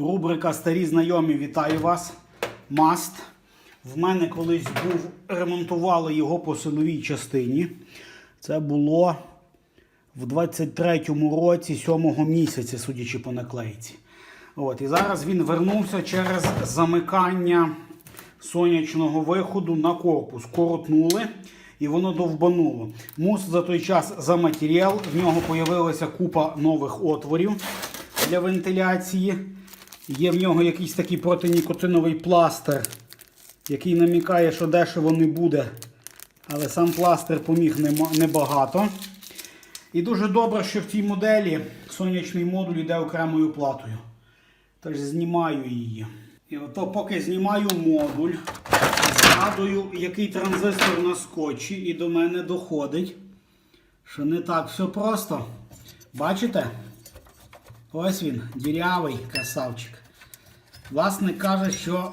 Рубрика Старі знайомі вітаю вас. Маст. В мене колись був, ремонтували його по силовій частині. Це було в 23-му році, 7-го місяця, судячи по наклейці. От, і зараз він вернувся через замикання сонячного виходу на корпус. Коротнули і воно довбануло. Мус за той час заматеріал, в нього з'явилася купа нових отворів для вентиляції. Є в нього якийсь такий протинікотиновий пластир, який намікає, що дешево не буде. Але сам пластир поміг небагато. І дуже добре, що в цій моделі сонячний модуль йде окремою платою. Тож знімаю її. І ото поки знімаю модуль, згадую, який транзистор на скотчі, і до мене доходить, що не так все просто. Бачите? Ось він, дірявий красавчик. Власник каже, що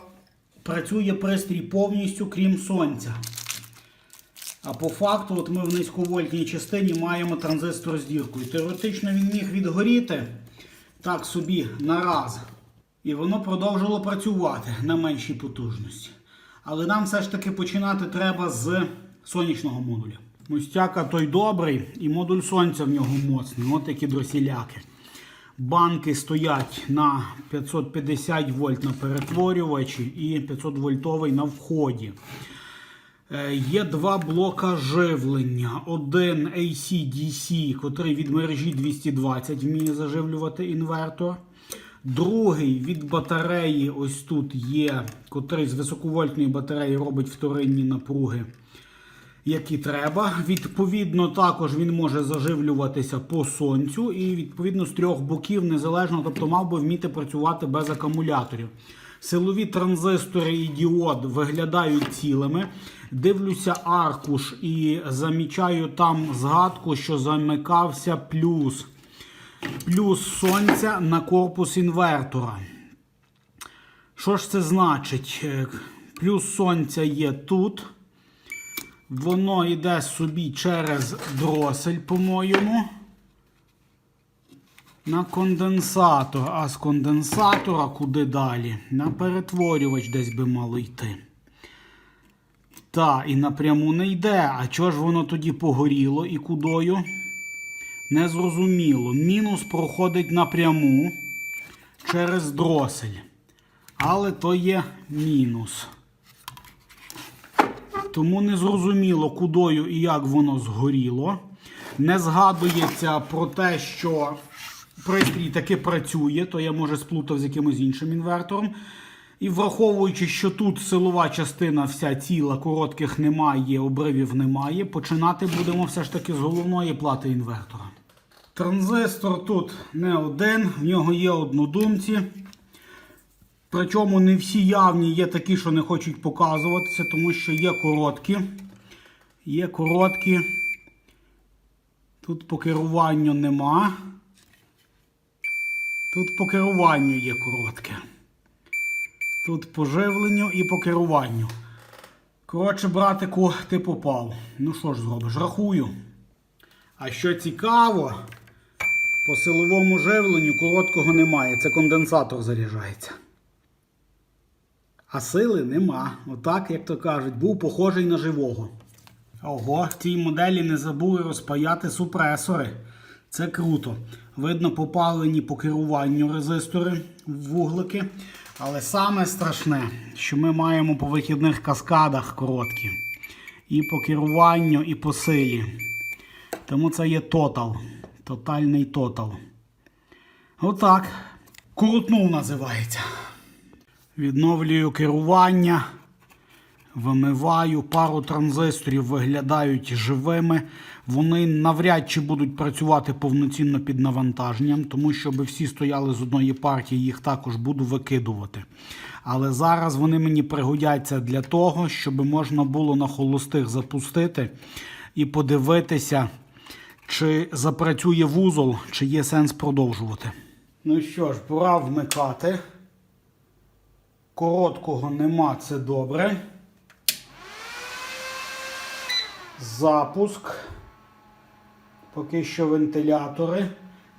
працює пристрій повністю, крім сонця. А по факту, от ми в низьковольтній частині маємо транзистор з діркою. Теоретично він міг відгоріти так собі на раз. І воно продовжило працювати на меншій потужності. Але нам все ж таки починати треба з сонячного модуля. Мостяка той добрий, і модуль сонця в нього моцний. От такі дросіляки. Банки стоять на 550 вольт на перетворювачі і 500 вольтовий на вході. Е, Є два блока живлення. Один AC-DC, котрий від мережі 220 вміє заживлювати інвертор. Другий від батареї, ось тут є, котрий з високовольтної батареї робить вторинні напруги, які треба. Відповідно, також він може заживлюватися по сонцю і відповідно з трьох боків незалежно, тобто мав би вміти працювати без акумуляторів. Силові транзистори і діод виглядають цілими. Дивлюся аркуш і замічаю там згадку, що замикався плюс. Плюс сонця на корпус інвертора. Що ж це значить? Е, Плюс сонця є тут. Воно йде собі через дросель, по-моєму. На конденсатор. А з конденсатора куди далі? На перетворювач десь би мало йти. Та, і напряму не йде. А чого ж воно тоді погоріло і кудою? Незрозуміло. Мінус проходить напряму через дросель. Але то є мінус. Тому не зрозуміло, кудою і як воно згоріло. Не згадується про те, що пристрій таки працює, то я може сплутав з якимось іншим інвертором. І враховуючи, що тут силова частина вся ціла, коротких немає, обривів немає, починати будемо все ж таки з головної плати інвертора. Транзистор тут не один, в нього є однодумці. Причому не всі явні є такі, що не хочуть показуватися, тому що є короткі. Є короткі. Тут по керуванню нема. Тут по керуванню є коротке. Тут по живленню і по керуванню. Коротше, братику, ти попав. Ну що ж зробиш? Рахую. А що цікаво, по силовому живленню короткого немає. Це конденсатор заряджається. А сили нема. Отак, як то кажуть, був похожий на живого. Ого, в цій моделі не забули розпаяти супресори. Це круто. Видно, попалені по керуванню резистори вуглики. Але саме страшне, що ми маємо по вихідних каскадах короткі. І по керуванню, і по силі. Тому це є тотал. Тотальний тотал. Отак. Крутнув називається. Відновлюю керування. Вимиваю, пару транзисторів виглядають живими. Вони навряд чи будуть працювати повноцінно під навантаженням, тому що аби всі стояли з одної партії, їх також буду викидувати. Але зараз вони мені пригодяться для того, щоб можна було на холостих запустити і подивитися, чи запрацює вузол, чи є сенс продовжувати. Ну що ж, пора вмикати. Короткого нема, це добре. Запуск. Поки що вентилятори.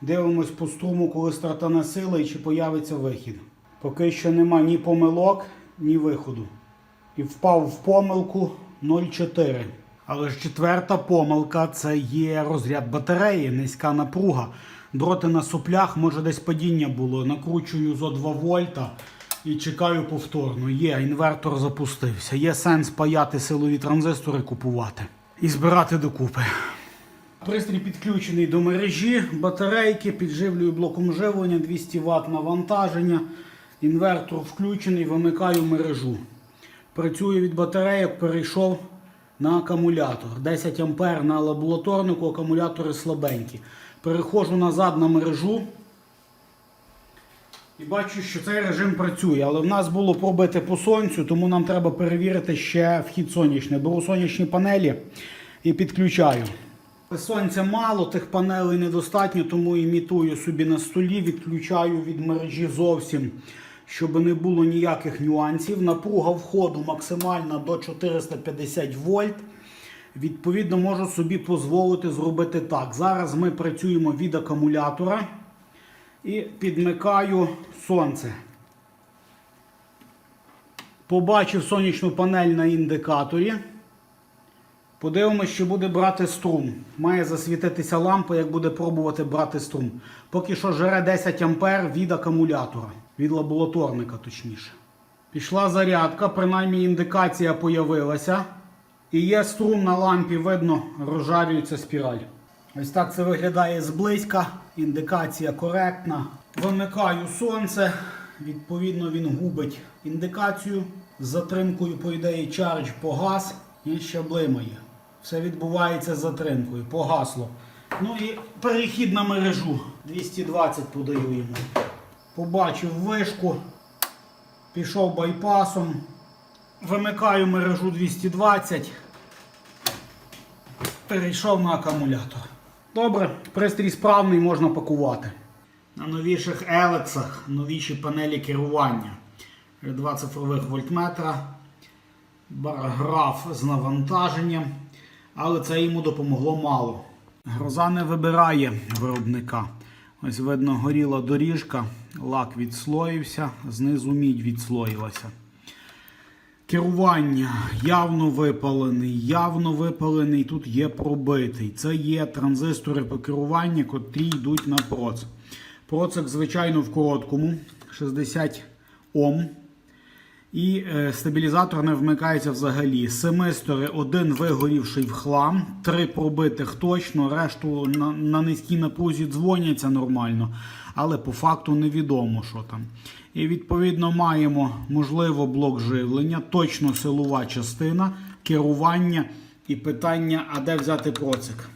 Дивимось по струму, коли стартане сила і чи появиться вихід. Поки що нема ні помилок, ні виходу. І впав в помилку 0,4. Але ж четверта помилка це є розряд батареї, низька напруга. Дроти на соплях, може десь падіння було. Накручую зо 2 вольта і чекаю повторно. Є, інвертор запустився. Є сенс паяти силові транзистори, купувати і збирати докупи. Пристрій підключений до мережі, батарейки, підживлюю блоком живлення, 200 Вт навантаження. Інвертор включений, вимикаю мережу. Працюю від батарейок, перейшов на акумулятор. 10 А на лабораторнику, акумулятори слабенькі. Переходжу назад на мережу. І бачу, що цей режим працює, але в нас було пробити по сонцю, тому нам треба перевірити ще вхід сонячний. Беру сонячні панелі і підключаю. Сонця мало, тих панелей недостатньо, тому імітую собі на столі, відключаю від мережі зовсім, щоб не було ніяких нюансів. Напруга входу максимальна до 450 вольт. Відповідно, можу собі дозволити зробити так. Зараз ми працюємо від акумулятора і підмикаю сонце. Побачив сонячну панель на індикаторі. Подивимось, що буде брати струм. Має засвітитися лампа, як буде пробувати брати струм. Поки що жере 10 А від акумулятора, від лабораторника точніше. Пішла зарядка, принаймні індикація появилася. І є струм на лампі, видно, розжарюється спіраль. Ось так це виглядає зблизька. Індикація коректна. Вимикаю сонце. Відповідно, він губить індикацію. З затримкою, по ідеї, чардж погас і ще блимає. Все відбувається з затримкою. Погасло. Ну і перехід на мережу. 220 подаю йому. Побачив вишку. Пішов байпасом. Вимикаю мережу 220. Перейшов на акумулятор. Добре, пристрій справний, можна пакувати. На новіших елексах новіші панелі керування. Два цифрових вольтметра, барграф з навантаженням, але це йому допомогло мало. Гроза не вибирає виробника. Ось видно, горіла доріжка, лак відслоївся, знизу мідь відслоїлася. Керування явно випалений, явно випалений, тут є пробитий. Це є транзистори по керування, котрі йдуть на проц. Процик, звичайно, в короткому 60 Ом. І е, стабілізатор не вмикається взагалі. Семистори, один вигорівший в хлам, три пробитих точно, решту на, на низькій напрузі дзвоняться нормально, але по факту невідомо, що там. І відповідно маємо можливо блок живлення, точно силова частина, керування і питання, а де взяти процик.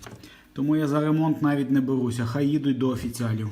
Тому я за ремонт навіть не беруся, хай їдуть до офіціалів.